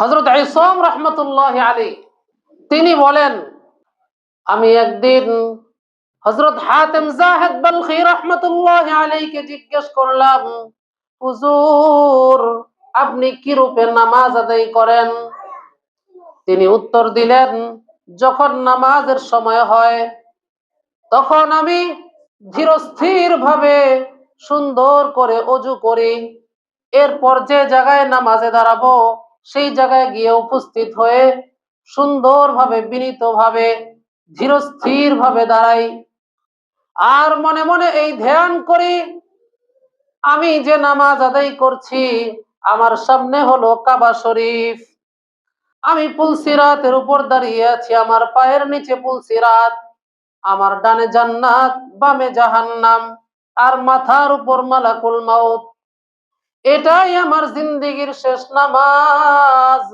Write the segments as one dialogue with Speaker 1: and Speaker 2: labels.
Speaker 1: হজরত ইসম রহমতুল্লাহ আলী তিনি বলেন, আমি একদিন হজরত হাতেম জাহেদ বলখি রহমতুল্লাহ আলীকে জিজ্ঞেস করলাম, হুজুর, আপনি কি রূপে নামাজ আদায় করেন? তিনি উত্তর দিলেন, যখন নামাজের সময় হয়, তখন আমি ধীরস্থির ভাবে সুন্দর করে অজু করি। এরপর যে জায়গায় নামাজে দাঁড়াবো সেই জায়গায় গিয়ে উপস্থিত হয়ে সুন্দরভাবে, বিনীতভাবে ধীরস্থির ভাবে দাঁড়াই। আর মনে মনে এই ধ্যান করি, আমি যে নামাজ আদায় করছি, আমার সামনে হলো কাবা শরীফ। আমি পুলসিরাতের উপর দাঁড়িয়ে আছি, আমার পায়ের নিচে পুলসিরাত আমার ডানে জান্নাত, বামে জাহান্নাম। আর মাথার উপর মালাকুল মাউত। এটাই আমার জিন্দিগির শেষ নামাজ।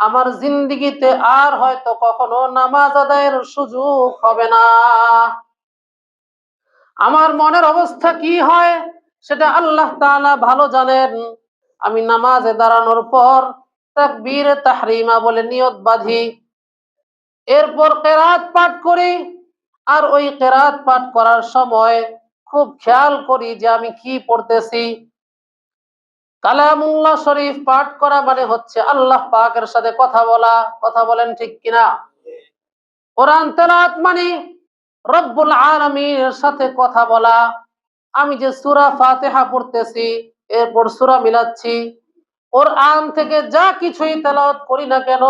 Speaker 1: আমার জিন্দিগিতে আর হয়তো কখনো নামাজ আদায়ের সুযোগ হবে না। আমার মনের অবস্থা কি হয় সেটা আল্লাহ তাআলা ভালো জানেন। আমি নামাজে দাঁড়ানোর পর তাকবীর, তাহরিমা বলে নিয়ত বাঁধি। এরপর কেরাত পাঠ করি আর ওই কেরাত পাঠ করার সময় খুব খেয়াল করি যে আমি কি পড়তেছি। কালামুল্লাহ শরীফ পাঠ করা মানে হচ্ছে আল্লাহ পাকের সাথে কথা বলা। কথা বলেন ঠিক কিনা? কোরআন তেলাত মানে রব্বুল আলমীর সাথে কথা বলা। আমি যে সুরা ফাতেহা পড়তেছি, এরপর সুরা মিলাচ্ছি। ওর আন থেকে যা কিছুই তেলাওয়াত করি না কেন,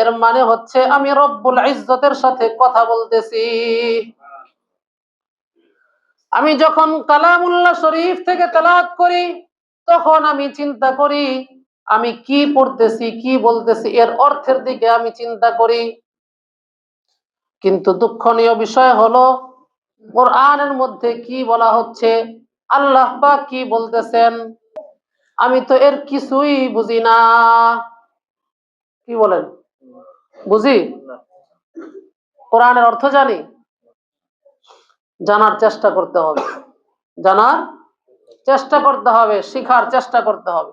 Speaker 1: এর মানে হচ্ছে আমি রব্বুল ইজ্জতের সাথে কথা বলতেছি। আমি যখন কালামুল্লাহ শরীফ থেকে তেলাওয়াত করি তখন আমি চিন্তা করি, আমি কি পড়তেছি, কি বলতেছি, এর অর্থের দিকে আমি চিন্তা করি। কিন্তু দুঃখনীয় বিষয় হলো, কোরআনের মধ্যে কি বলা হচ্ছে, আল্লাহ পাক কি বলতেছেন, আমি তো এর কিছুই বুঝি না। কি বলেন? বুঝি? কোরআনের অর্থ জানি? জানার চেষ্টা করতে হবে। জানার চেষ্টা করতে হবে, শিখার চেষ্টা করতে হবে।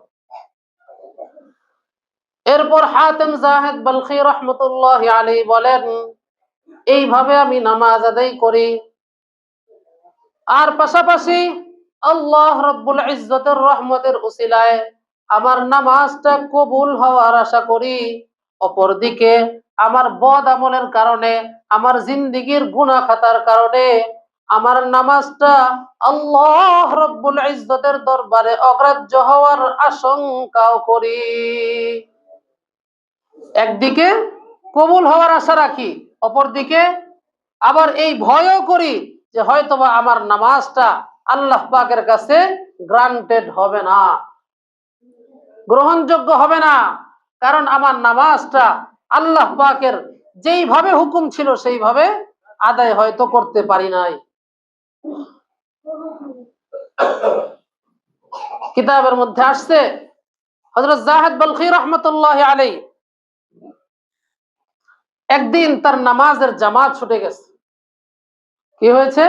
Speaker 1: এরপর হাতেম জাহেদ বলখি রহমতুল্লাহ আলী বলেন, এইভাবে আমি নামাজ আদায় করি। আর পাশাপাশি আল্লাহ রব্বুল ইজ্জতের রহমতের উসিলায় আমার নামাজটা কবুল হওয়ার আশা করি। অপরদিকে আমার বদ আমলের কারণে, আমার জিন্দিগির গুণা খাতার কারণে আমার নামাজটা আল্লাহ রব্বুল ইজ্জতের দরবারে অগ্রাহ্য হওয়ার আশঙ্কাও করি। একদিকে কবুল হওয়ার আশা রাখি, অপরদিকে আবার এই ভয়ও করি যে হয়তোবা আমার নামাজটা আল্লাহ পাকের কাছে গ্রান্টেড হবে না, গ্রহণযোগ্য হবে না, কারণ আমার নামাজটা আল্লাহ পাকের যেইভাবে হুকুম ছিল সেইভাবে আদায় হয়তো করতে পারি নাই। কিতাবের মধ্যে আসছে হজরত জাহেদ বলখি রহমতুল্লাহ আলাই একদিন তার নামাজের জামাত ছুটে গেছে। কি হয়েছে?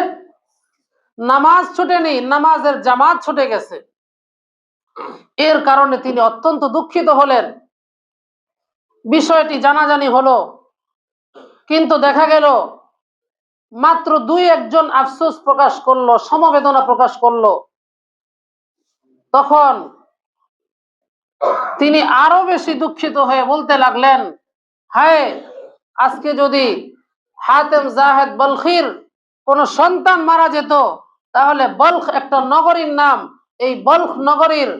Speaker 1: নামাজ ছুটেনি, নামাজের জামাত ছুটে গেছে। এর কারণে তিনি অত্যন্ত দুঃখিত হলেন। বিষয়টি জানাজানি হলো, কিন্তু দেখা গেল মাত্র দুই একজন আফসোস প্রকাশ করল, সমবেদনা প্রকাশ করল। তখন তিনি আরও বেশি দুঃখিত হয়ে বলতে লাগলেন, হায়, আজকে যদি হাতেম জাহেদ বলখির কোন সন্তান মারা যেত, তাহলে বলখ একটা নগরীর নাম, এই বলখ নগরীর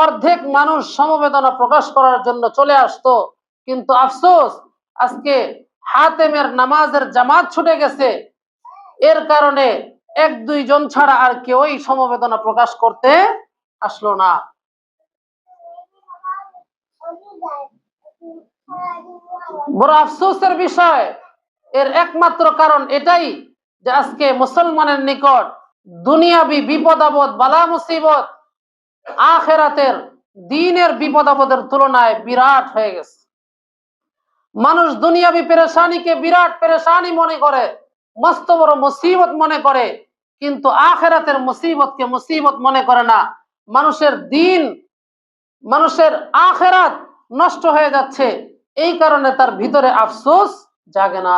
Speaker 1: অর্ধেক মানুষ সমবেদনা প্রকাশ করার জন্য চলে আসতো। কিন্তু আফসোস, আজকে হাতেমের নামাজের জামাত ছুটে গেছে এর কারণে এক দুইজন ছাড়া আর কেউই সমবেদনা প্রকাশ করতে আসলো না। বড় আফসোসের বিষয়, এর একমাত্র কারণ এটাই যে আজকে মুসলমানের নিকট দুনিয়াবি বিপদ আপদ বালা মুসিবত, আখেরাতের দিনের বিপদ আপদের তুলনায় বিরাট হয়ে গেছে। মানুষ দুনিয়াবি পেরেশানিকে বিরাট পেরেশানি মনে করে। মস্ত বড় মুসিবত মনে করে, কিন্তু আখেরাতের মুসিবতকে মুসিবত মনে করে না। মানুষের দিন, মানুষের আখেরাত নষ্ট হয়ে যাচ্ছে। এই কারণে তার ভিতরে আফসোস জাগে না।